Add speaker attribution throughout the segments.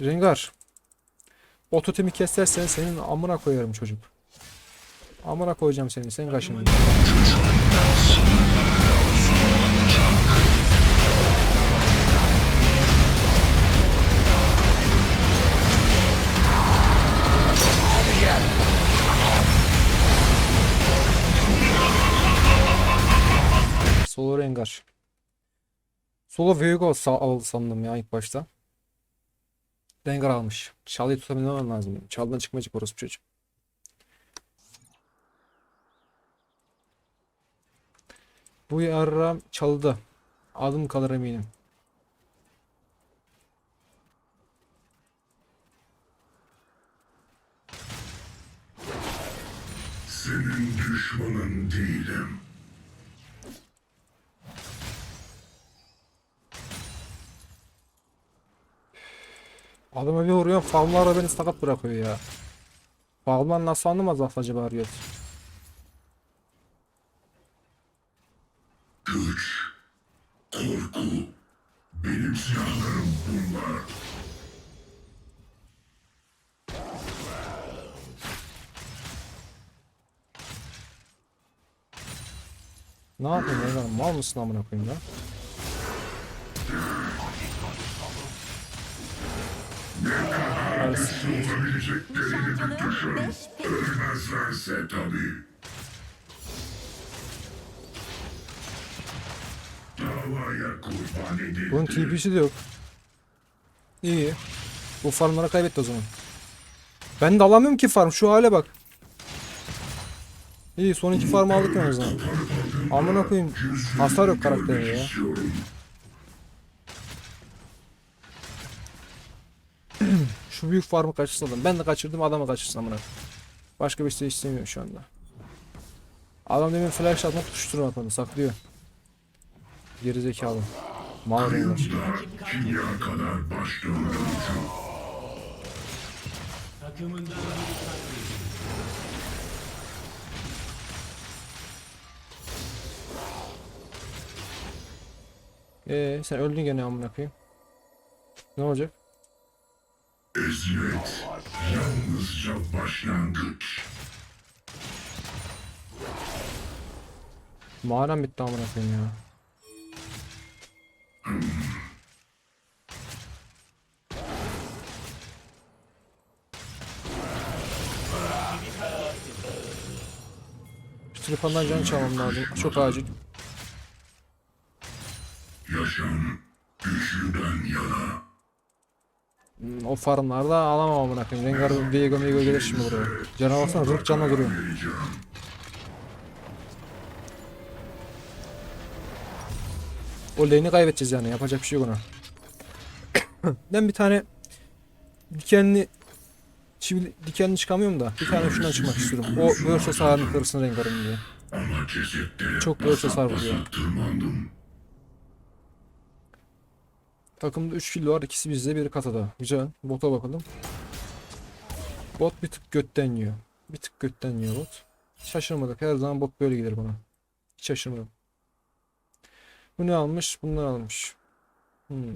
Speaker 1: Rengar. O totemi kesersen senin amına koyarım çocuk. Amına koyacağım seni. Sen kaşın. Solo Rengar. Solo Viego sa- aldı sandım ya ilk başta. Rengar almış. Çalıyı tutabilmem lazım. Çaldan çıkmayacak orası çocuğum. Bu yarram çaldı. Adım kalır eminim.
Speaker 2: Senin düşmanın değilim.
Speaker 1: Adama bir vuruyorum. Farmlarla beni sakat bırakıyor ya. Farmlar nasıl anlamaz acaba Riot?
Speaker 2: Güç, korku, benim silahlarım bunlar.
Speaker 1: Ne Rengar? Mal mısın amına koyayım ya?
Speaker 2: Olabileceklerini
Speaker 3: Nişancının
Speaker 2: düşün.
Speaker 3: 5 pek
Speaker 2: Ölmezlerse tabii. Davaya kurban edildi.
Speaker 1: Bunun TP'si de yok. İyi. Bu farmları kaybetti o zaman. Ben de alamıyorum ki farm. Şu hale bak. İyi son iki farm aldık en azından. Amına koyayım. Hasar yok karakterinde ya. Şu büyük farmı kaçırsadım. Ben de kaçırdım adamı kaçırsam amına. Başka bir şey istemiyorum şu anda. Adam demin flash atmak tutuşturmadı saklıyor. Geri zekalı.
Speaker 2: Döndürücü.
Speaker 1: Ee sen öldün gene amına koyayım. Ne olacak?
Speaker 2: Eziyet yalnızca başlangıç.
Speaker 1: Mağaram bitti amına koyayım ya. Şu tripandan can çalmam lazım. Çok acil.
Speaker 2: Yaşam güçlüden yana.
Speaker 1: O farmlarda alamam amına koyayım. Rengar Viego Viego gelir şimdi buraya. Cana baksana zırh canla duruyor. O lane'i kaybedeceğiz yani. Yapacak bir şey yok ona. ben bir tane dikenli çivili dikenli çıkamıyorum da bir tane şundan çıkmak istiyorum. O burst hasarını kırsın Rengar'ın diye. Çok burst hasar vuruyor. Takımda 3 kill var. ikisi bizde biri katada. Güzel. Bota bakalım. Bot bir tık götten yiyor. Bir tık götten yiyor bot. Şaşırmadık. Her zaman bot böyle gelir bana. Hiç şaşırmadım. Bu ne almış? Bunlar almış. Hmm.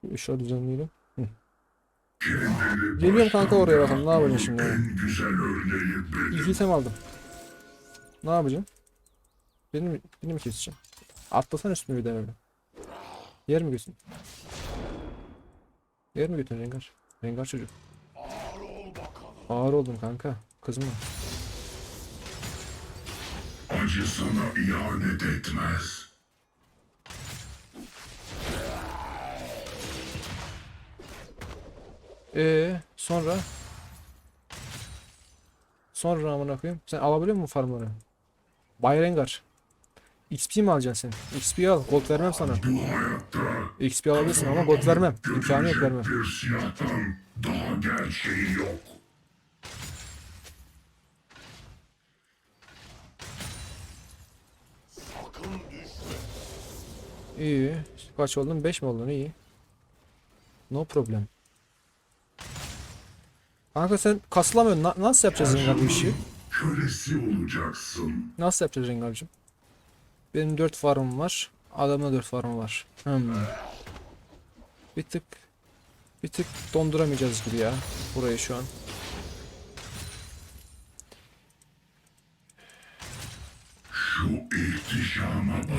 Speaker 1: Şu ışığı düzenleyelim. Geliyorum kanka oraya bakalım. Ne yapacağım şimdi?
Speaker 2: benim.
Speaker 1: İki item aldım. Ne yapacağım? Beni mi, beni mi keseceğim? Atlasan üstüne bir öyle. Yer mi götün? Yer mi götün Rengar? Rengar çocuk. Ağır oldum kanka. Kızma.
Speaker 2: Acı sana ihanet etmez.
Speaker 1: Ee sonra? Sonra amına koyayım. Sen alabiliyor musun farmları? Bay Rengar. XP mi alacaksın sen? XP al. Gold vermem sana. XP alabilirsin ama gold vermem. İmkanı yok vermem.
Speaker 2: bir siyahtan daha gerçeği yok.
Speaker 1: İyi. Kaç oldun? 5 mi oldun? İyi. No problem. Kanka sen kasılamıyorsun. Na- nasıl yapacağız Rengar bu işi?
Speaker 2: Kölesi olacaksın.
Speaker 1: Nasıl yapacağız Rengar'cığım? Benim 4 farmım var. Adamda 4 farmı var. Hmm. Bir tık bir tık donduramayacağız gibi ya burayı şu an.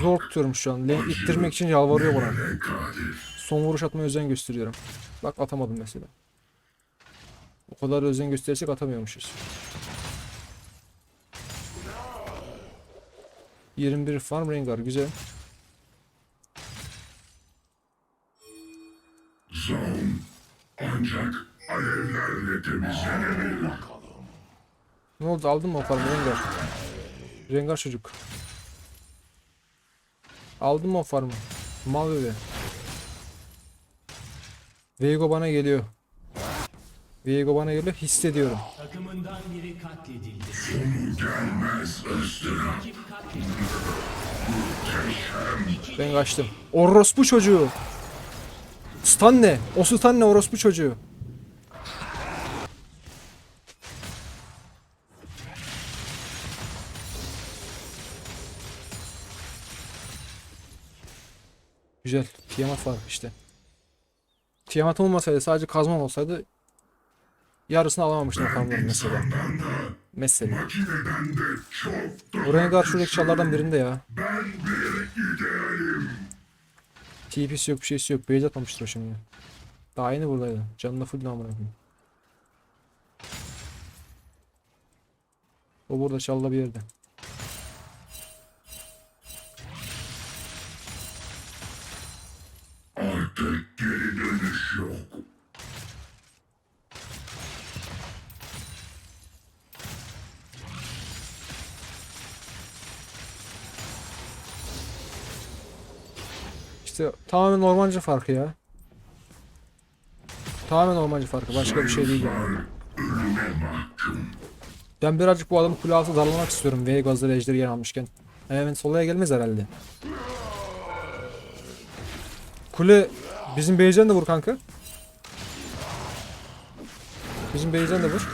Speaker 1: Zor tutuyorum şu an. Lane ittirmek için yalvarıyor bana. Son vuruş atmaya özen gösteriyorum. Bak atamadım mesela. O kadar özen gösterirsek atamıyormuşuz. 21 farm Rengar güzel.
Speaker 2: Zaun ancak alevlerle temizlenebilir.
Speaker 1: Ne oldu aldın mı o farmı Rengar? Rengar çocuk. Aldın mı o farmı? Mal bebe. Viego bana geliyor. Viego bana geliyor hissediyorum.
Speaker 3: Takımından biri katledildi.
Speaker 2: Sonu gelmez.
Speaker 3: Rakip katledildi.
Speaker 1: Ben kaçtım. Orospu çocuğu. Stan ne? O stan ne orospu çocuğu? Güzel. Tiamat var işte. Tiamat olmasaydı sadece kazmam olsaydı yarısını alamamıştım farmları mesela. Mesela. Bu Rengar şuradaki çallardan birinde ya. TP'si yok bir şeysi yok. Base atmamıştır o şimdi. Daha yeni buradaydı. Canına full namına koyayım. O burada çalda bir yerde.
Speaker 2: Artık geri dönüş yok.
Speaker 1: İşte tamamen ormancı farkı ya. Tamamen ormancı farkı. Başka bir şey değil yani. Ben birazcık bu adamı kule altı darlamak istiyorum. V gazları ejderi yer almışken. Hemen solaya gelmez herhalde. Kule bizim base'den de vur kanka. Bizim base'den de vur.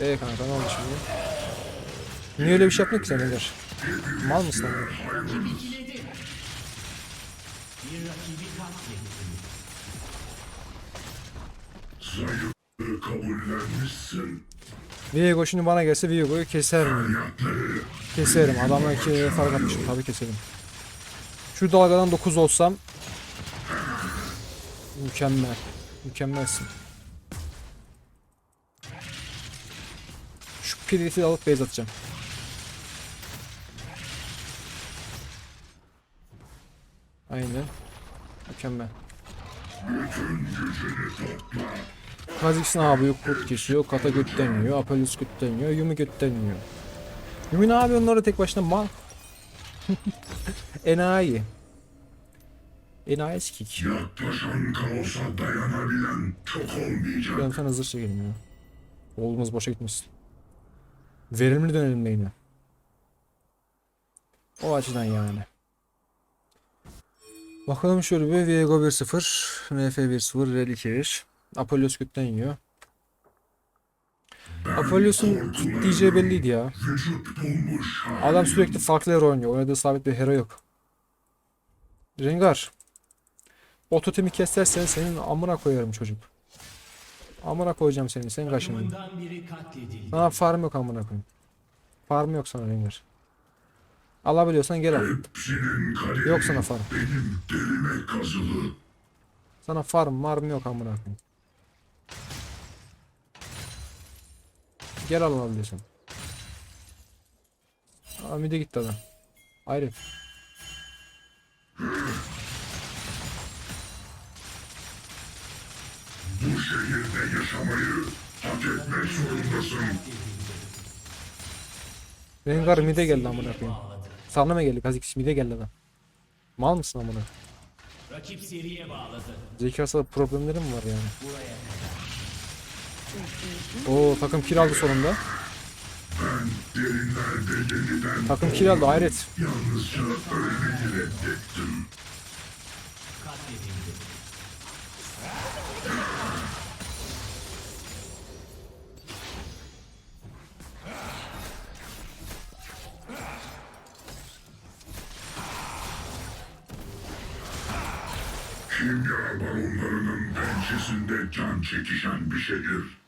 Speaker 1: Eee kanka ne oldu şimdi? Niye öyle bir şey yaptın ki sen Ender? Mal mısın.
Speaker 2: Zayıflığı kabullenmişsin.
Speaker 1: Viego şimdi bana gelse Viego'yu keser?
Speaker 2: Hayatları
Speaker 1: Keserim. Adamla iki fark atmışım. Tabii keserim. Şu dalgadan 9 olsam mükemmel. Mükemmelsin. Şu piriti alıp base atacağım. Aynen. Mükemmel. Kha'Zix'in abi yok kurt kesiyor, Kata Aphelios götten yiyor, Yumi götten yiyor. Yumi ne yapıyor onları tek başına mal? Enayi. Enayi sikik.
Speaker 2: yaklaşan kaosa dayanabilen çok olmayacak.
Speaker 1: Ben sana hızlı çekelim ya. Oğlumuz boşa gitmesin. Verimli dönelim yine. O açıdan yani. Bakalım şöyle bir Viego 1-0, NF 1-0, Rel 2-1. Apollos götten yiyor. Apollos'un diyeceği belliydi ya. Adam sürekli farklı hero oynuyor. Oynadığı sabit bir hero yok. Rengar. O totemi kesersen senin amına koyarım çocuk. Amına koyacağım seni. Sen
Speaker 3: katledildi.
Speaker 1: Sana farm yok amına koyayım. Farm yok sana Rengar. Alabiliyorsan gel al. Yok sana farm.
Speaker 2: benim derime kazılı.
Speaker 1: Sana farm marm yok amına koyayım. Gel al alabiliyorsan. Aa mide gitti adam. Ayrı.
Speaker 2: Bu şehirde yaşamayı hak etmek zorundasın.
Speaker 1: Rengar mide geldi amına koyayım. Sana mı geldi? Kazik mide geldi adam. Mal mısın amına?
Speaker 3: Rakip seriye bağladı.
Speaker 1: Zekasal problemleri mi var yani? Oo takım kill aldı sonunda. Takım kill aldı hayret.
Speaker 2: yalnızca ölmeyi reddettim. Pençesinde can çekişen bir şehir.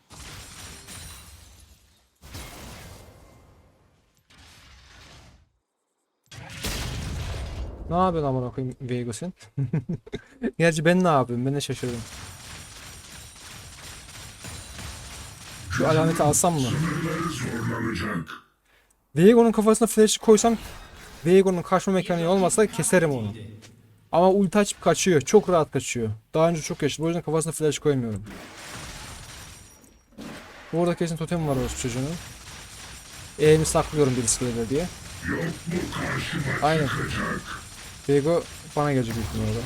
Speaker 1: Ne yapıyorsun amına koyayım Veigo sen? Gerçi ben ne yapıyorum? Ben de şaşırdım. Şu alameti alsam mı? Veigo'nun kafasına flash koysam Veigo'nun kaçma mekaniği olmasa keserim onu. Ama ulti açıp kaçıyor. Çok rahat kaçıyor. Daha önce çok yaşadı. O yüzden kafasına flash koymuyorum. Burada kesin totem var orası çocuğunun. Eğimi saklıyorum birisi gelir diye. Aynen. Veigo bana gelecek büyük ihtimalle.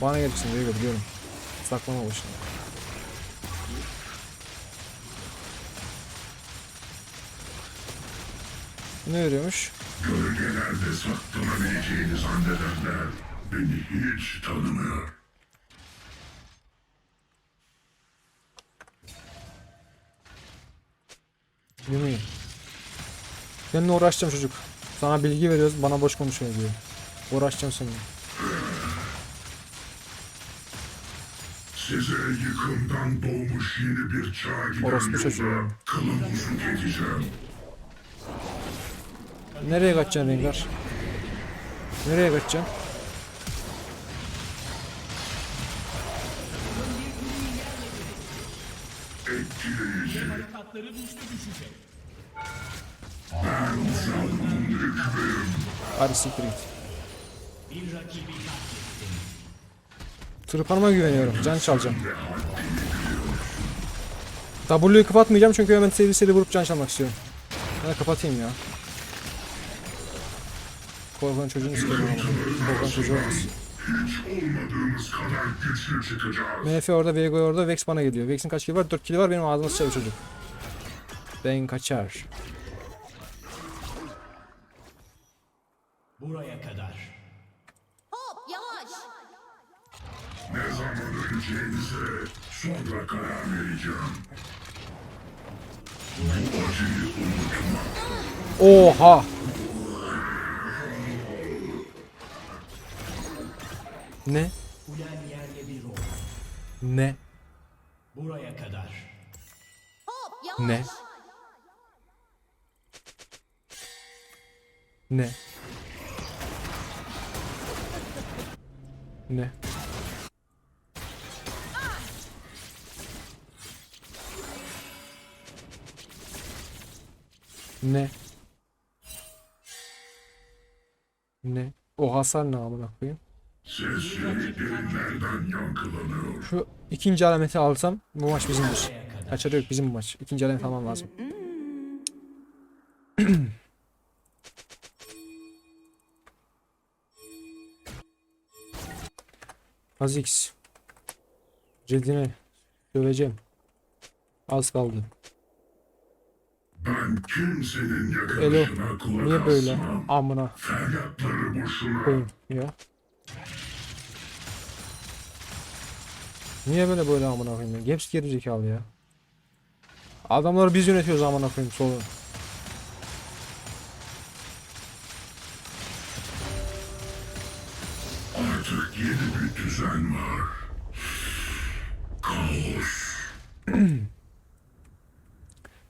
Speaker 1: Bana geleceksin Veigo biliyorum. Saklama boşuna. Ne örüyormuş?
Speaker 2: Gölgelerde saklanabileceğini zannedenler beni hiç tanımıyor.
Speaker 1: Yumi. Seninle uğraşacağım çocuk. Sana bilgi veriyoruz bana boş konuşuyor diyor. Uğraşacağım seninle.
Speaker 2: Size yıkımdan doğmuş yeni bir çağ giden
Speaker 1: Orospu çocuğu.
Speaker 2: yolda geçeceğim.
Speaker 1: Nereye kaçacaksın Rengar? Nereye kaçacaksın? Hadi siktir git. Tırpanıma güveniyorum. Can çalacağım. W'yu kapatmayacağım çünkü hemen seri seri vurup can çalmak istiyorum. Ben kapatayım ya. Korkan çocuğunu istiyorum ama. Korkan çocuğu olmaz.
Speaker 2: Hiç olmadığımız kadar güçlü çıkacağız.
Speaker 1: MF orada, Vego orada, Vex bana geliyor. Vex'in kaç kili var? 4 kili var. Benim ağzıma sıçar çocuk. Ben kaçar.
Speaker 3: Buraya kadar.
Speaker 4: Hop yavaş.
Speaker 2: Ne zaman öleceğinize sonra karar vereceğim. Bu acıyı unutma.
Speaker 1: Oha! Ne?
Speaker 3: Ulen yerle bir ol.
Speaker 1: Ne?
Speaker 3: Buraya kadar.
Speaker 4: Hop yavaş.
Speaker 1: Ne? Ne? Ne? Ne? Ne? O hasar ne amına koyayım?
Speaker 2: Sesleri derinlerden yankılanıyor.
Speaker 1: Şu ikinci alameti alsam bu maç bizimdir. Kaçarı yok bizim bu maç. İkinci alameti almam lazım. Azix. Cildine döveceğim. Az kaldı.
Speaker 2: Ben kimsenin
Speaker 1: Elo.
Speaker 2: yakarışına kulak
Speaker 1: Niye böyle?
Speaker 2: asmam.
Speaker 1: Amına
Speaker 2: Feryatları boşuna.
Speaker 1: koyayım ya. Niye böyle böyle amına koyayım ya? Hepsi geri zekalı ya. Adamları biz yönetiyoruz amına koyayım solu.
Speaker 2: Artık yeni bir düzen var. Kaos.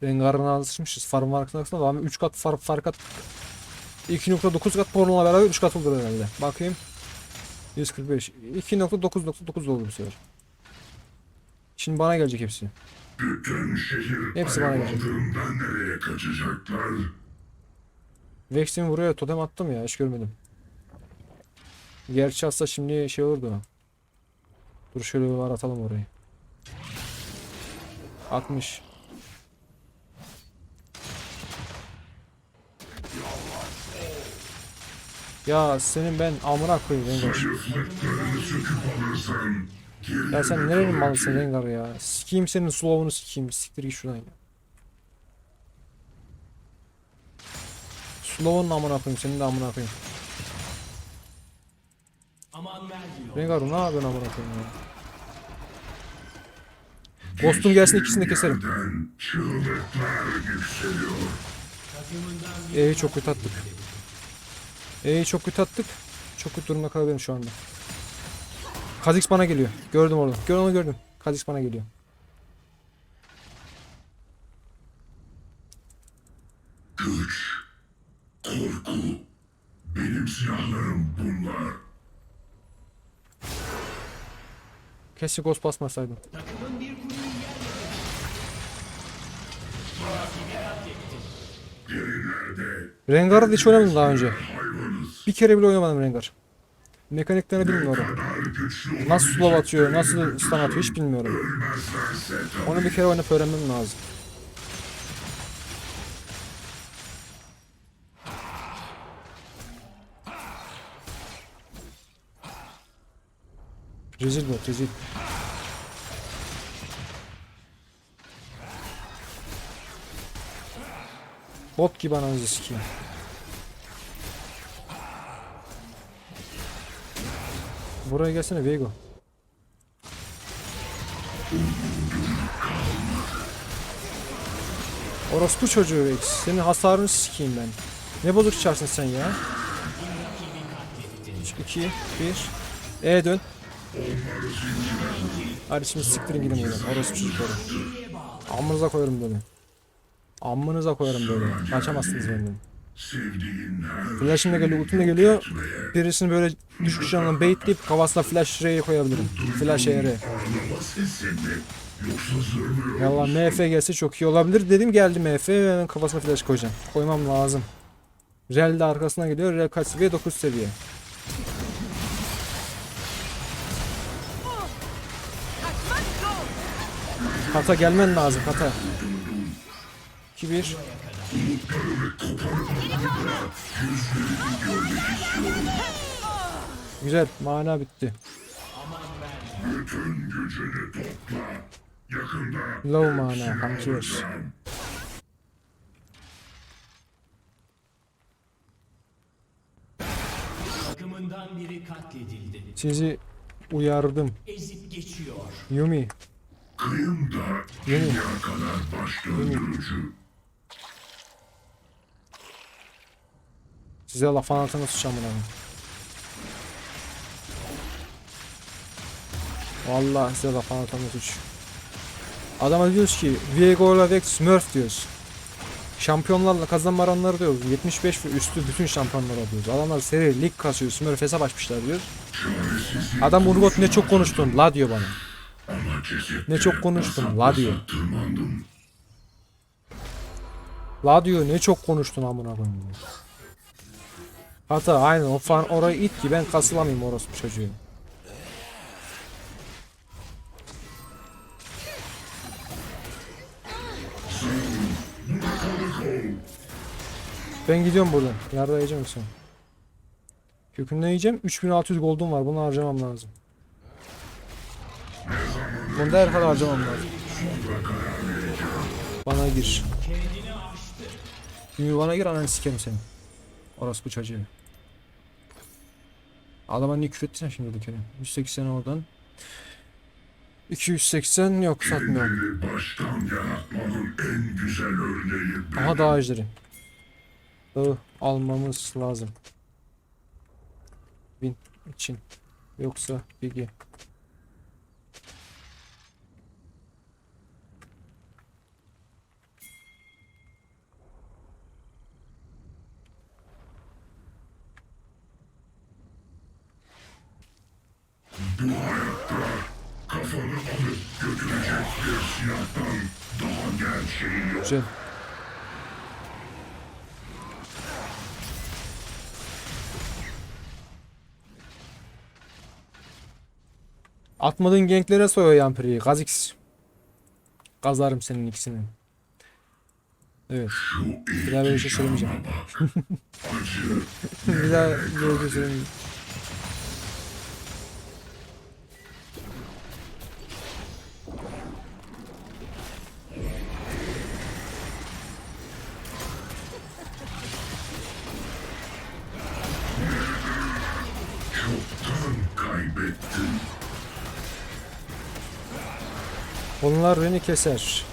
Speaker 1: Rengar'ın alışmışız. Farm markasının aksine daha 3 kat fark fark at. 2.9 kat pornola beraber 3 kat olur herhalde. Bakayım. 145. 2.9.9 oldu bu sefer. Şimdi bana gelecek hepsi.
Speaker 2: Bütün şehir
Speaker 1: Hepsi bana gelecek.
Speaker 2: aldığımdan nereye kaçacaklar?
Speaker 1: Vex'imi buraya totem attım ya hiç görmedim. Gerçi aslında şimdi şey olurdu. Dur şöyle bir var atalım orayı. 60. Ya senin ben amına koyayım.
Speaker 2: Zayıflıklarını söküp alırsan
Speaker 1: Ya sen nerenin malısın? Rengar ya? Sikeyim senin slow'unu sikeyim. Siktir git şuradan ya. Slow'un amına koyayım senin de amına koyayım. Rengar ne yapıyorsun amına koyayım ya? Ghost'um gelsin ikisini de keserim. E'yi çok kötü attık. E'yi çok kötü attık. Çok kötü durumda kalabilirim şu anda. Kha'Zix bana geliyor. Gördüm orada. Gör onu gördüm. Kha'Zix bana geliyor.
Speaker 2: Güç, korku. Benim silahlarım bunlar.
Speaker 1: Keşke ghost basmasaydım. Rengar'ı hiç oynamadım daha önce. Bir kere bile oynamadım Rengar. Mekaniklerini bilmiyorum. Nasıl slow atıyor, nasıl stun atıyor hiç bilmiyorum. Onu bir kere oynayıp öğrenmem lazım. Rezil bot, rezil. Bot gibi ananızı sikeyim. Buraya gelsene Veigo. Orospu çocuğu Rex. Senin hasarını sikeyim ben. Ne bozuk çarsın sen ya? 2 1 E dön. Hadi şimdi siktirin gidin buradan. Orospu çocukları. Amınıza koyarım böyle. Amınıza koyarım böyle. Kaçamazsınız benden. Flash'ım da geliyor, ultim de geliyor. Birisini böyle düşük canına baitleyip kafasına flash R'ye koyabilirim. Flash
Speaker 2: zırhlı
Speaker 1: Yallah MF gelse çok iyi olabilir dedim geldi MF ve hemen kafasına flash koyacağım. Koymam lazım. Rel de arkasına gidiyor. Rel kaç seviye? 9 seviye. Kata gelmen lazım kata. 2 1 Güzel mana bitti.
Speaker 2: bütün gücünü topla. Yakında
Speaker 1: Low mana
Speaker 3: takımından biri katledildi.
Speaker 1: Sizi uyardım.
Speaker 3: Ezip geçiyor.
Speaker 1: Yumi.
Speaker 2: kıyımda
Speaker 1: Yumi.
Speaker 2: dünya kadar baş döndürücü.
Speaker 1: Size laf anlatana sıçacağım bunu. Vallahi size laf anlatana suç. Adama diyoruz ki Viego ile Vex Smurf diyoruz. Şampiyonlarla kazanma oranları diyoruz. 75 ve üstü bütün şampiyonlara diyoruz. Adamlar seri lig kasıyor. Smurf hesap açmışlar diyoruz. Adam Urgot ne çok konuştun la diyor bana. Ne çok konuştun la diyor. La diyor ne çok konuştun amına koyayım. Hatta aynen o fan orayı it ki ben kasılamayayım orospu çocuğu. Ben gidiyorum buradan. Yarda yiyeceğim yoksa. Kökünden yiyeceğim. 3600 gold'um var. Bunu harcamam lazım. Bunu da herhalde harcamam lazım. Bana gir. Bana gir ananı sikerim seni. Orospu çocuğu. Adama niye küfür ettin şimdi bir kere? 180 oradan. 280 yok satmıyorum.
Speaker 2: Baştan yaratmanın en güzel örneği benim.
Speaker 1: Aha daha ejderi. Dağı almamız lazım. Bin için. Yoksa bilgi.
Speaker 2: Bu hayatta kafanı alıp götürecek silahtan daha gerçeği yok.
Speaker 1: Güzel. Atmadığın genklere soyuyor Yampiri'yi. Gazix. Gazarım senin ikisini. Evet. Bir daha böyle bir şey söylemeyeceğim. bir daha böyle bir şey söylemeyeceğim. Onlar beni keser.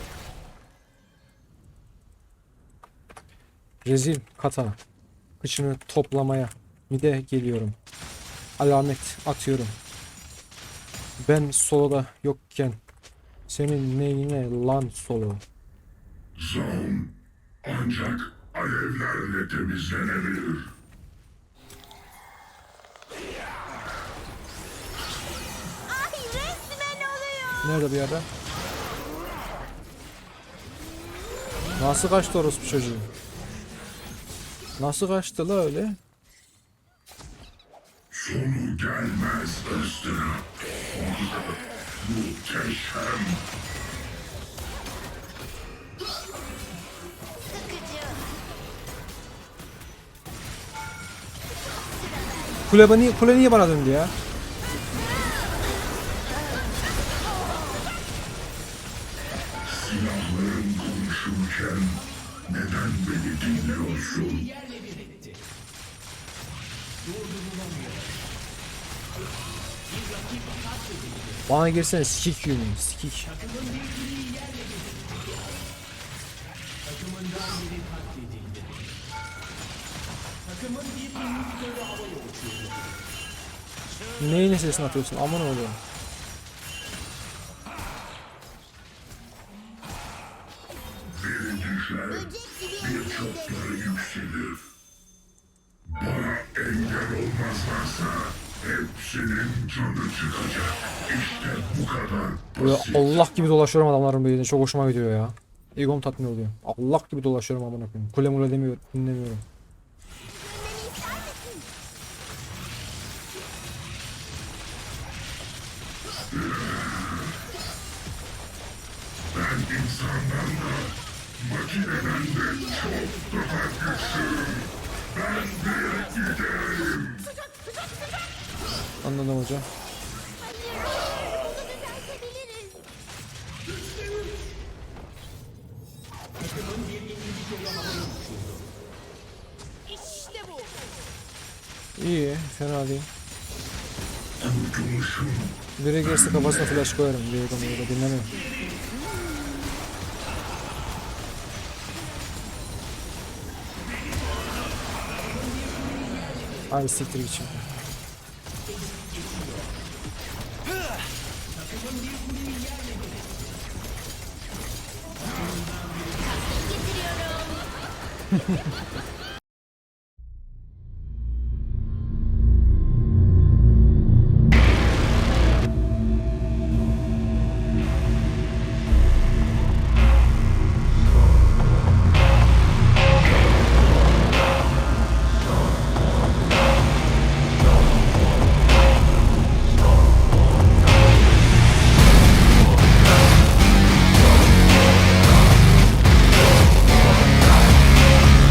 Speaker 1: Rezil kata. Kıçını toplamaya Mide geliyorum. Alamet atıyorum. Ben soloda yokken senin neyine lan solo?
Speaker 2: Zone ancak alevlerle temizlenebilir.
Speaker 4: Ay resmen oluyor.
Speaker 1: Nerede bir yerde? Nasıl kaçtı orospu çocuğu? Nasıl kaçtı la öyle?
Speaker 2: Sonu gelmez ıstırap. Muhteşem.
Speaker 1: Kule, bani, kule niye bana döndü ya? Bana girsene sikik yönü sikik. Neyin sesini atıyorsun aman oğlum.
Speaker 2: Biri düşer, birçokları yükselir. Hepsinin canı çıkacak. İşte bu kadar
Speaker 1: Böyle
Speaker 2: basit.
Speaker 1: Allah gibi dolaşıyorum adamların beynine çok hoşuma gidiyor ya. Egom tatmin oluyor. Allah gibi dolaşıyorum amına koyayım. Kule mule demiyorum, dinlemiyorum.
Speaker 2: Ben insandan da makineden de çok daha güçlüyüm. Ben de giderim.
Speaker 1: Anladım hocam.
Speaker 4: Bunu İşte bu.
Speaker 1: İyi, fena değil. Biri gelirse kafasına flash koyarım. Bir Egom burada dinlemiyorum. Hadi siktir git şimdi. ハハハハ!